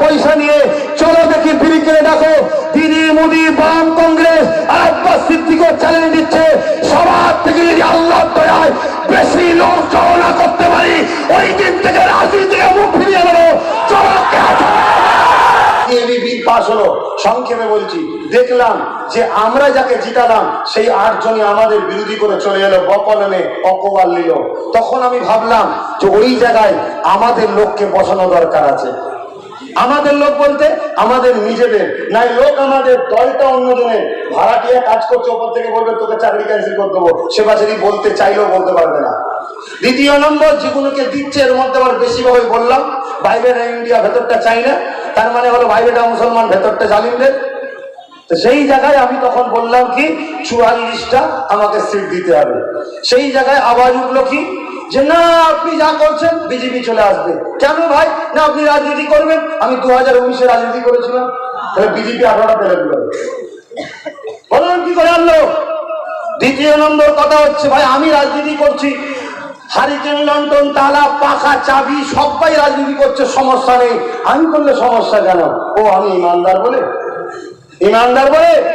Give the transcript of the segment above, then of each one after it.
পয়সা নিয়ে চলো দেখি ডাকো। দিদি, মোদি, বাম, কংগ্রেস, আব্বাস চ্যালেঞ্জ দিচ্ছে। সবার থেকে যদি আল্লাহ দয়ায় বেশি লোক চলনা করতে পারি, ওই দিন থেকে মুখ ফিরিয়ে দেবো সংক্ষেপে বলছি, দেখলাম যে আমরা যাকে জিতালাম, সেই আটজনই আমাদের বিরোধী করে চলে এলো বকলমে অকবাল নিল। তখন আমি ভাবলাম যে ওই জায়গায় আমাদের লোককে বসানো দরকার আছে। আমাদের লোক বলতে আমাদের নিজেদের। নাই, লোক আমাদের দলটা অন্যজনের ভাড়াটিয়া কাজ করছে, ওপর থেকে বলবে, তোকে চাকরি ক্যান্সেল করে দেবো। সে বাছারি বলতে চাইলেও বলতে পারবে না। দ্বিতীয় নম্বর যেগুলোকে দিচ্ছে, এর মধ্যে আবার বেশিভাবে বললাম বাইরের ইন্ডিয়া ভেতরটা চাই না। তার মানে হলো বাইরেটা মুসলমান ভেতরটা জালিমদের তো সেই জায়গায় আমি তখন বললাম কি, চুয়াল্লিশটা আমাকে সিট দিতে হবে। সেই জায়গায় আবার উঠল কি যে না, আপনি যা করছেন, বিজেপি চলে আসবে। কেন ভাই? না, আপনি রাজনীতি করবেন? আমি দু হাজার উনিশে রাজনীতি করেছিলাম। তাহলে বিজেপি আঠারোটা পেলে দিল বললাম কি করে আনলো? দ্বিতীয় নম্বর কথা হচ্ছে, ভাই, আমি রাজনীতি করছি। হারিকেন, লন্ডন, তালা, পাখা, চাবি, সবাই রাজনীতি করছে, সমস্যা নেই। আমি করলে সমস্যা কেন? ও, আমি ইমানদার বলে। ইমানদার বলে?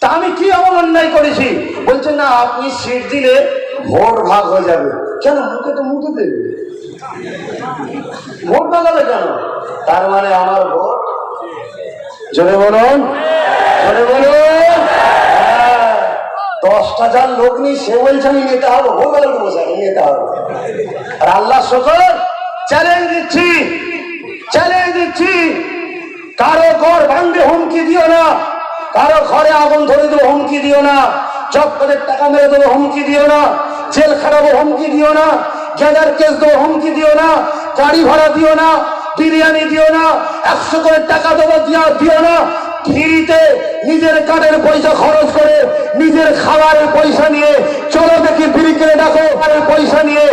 তা আমি কি এমন অন্যায় করেছি? বলছে, না, আপনি সিট দিলে ভোট ভাগ হয়ে যাবে। কেন? মুখে তো মুখে দেবে। ভোট ভাগ হবে কেন? তার মানে আমার ভোট। জোরে বলুন। জোরে বলুন। হ্যাঁ, দশটা যার লোক নেই সে বলছে আমি নেতা হব। ভোট ভালো বসে আমি নেতা হব। আর আল্লাহ শকর চ্যালেঞ্জ দিচ্ছি। চ্যালেঞ্জ দিচ্ছি। কারও ঘর ভাঙবে হুমকি দিও না। কারও ঘরে আগুন ধরে দেবো হুমকি দিও না। চক্করের টাকা মেরে দেবো হুমকি দিও না। জেল খারাপও হুমকি দিও না গেঁদার কেস দেবো হুমকি দিও না, গাড়ি ভাড়া দিও না, বিরিয়ানি দিও না, একশো করে টাকা দেবো দিও না ফিরিতে নিজের কাঠের পয়সা খরচ করে নিজের খাবারের পয়সা নিয়ে চলো দেখি ব্রিকেলে ডাকো পয়সা নিয়ে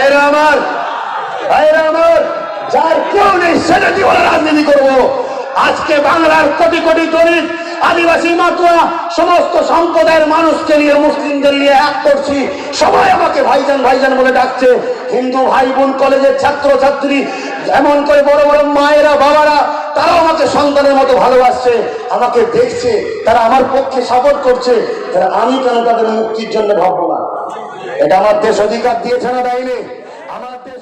ভাইরা আমার ভাইরা আমার, যার কেউ নেই সেটা জীবনে রাজনীতি করব। আজকে বাংলার কোটি কোটি দলিত, আদিবাসী মাতুয়া, সমস্ত সম্প্রদায়ের মানুষকে নিয়ে, মুসলিমদের নিয়ে এক করছি। সবাই আমাকে ভাইজান ভাইজান বলে ডাকছে। হিন্দু ভাই বোন, কলেজের ছাত্র ছাত্রী এমন করে বড় বড় মায়েরা, বাবারা তারাও আমাকে সন্তানের মতো ভালোবাসছে, আমাকে দেখছে, তারা আমার পক্ষে সাপোর্ট করছে, তারা আমি কেন তাদের মুক্তির জন্য ভাববো না এটা আমার দেশ অধিকার দিয়েছে না দেয়নি? আমার দেশ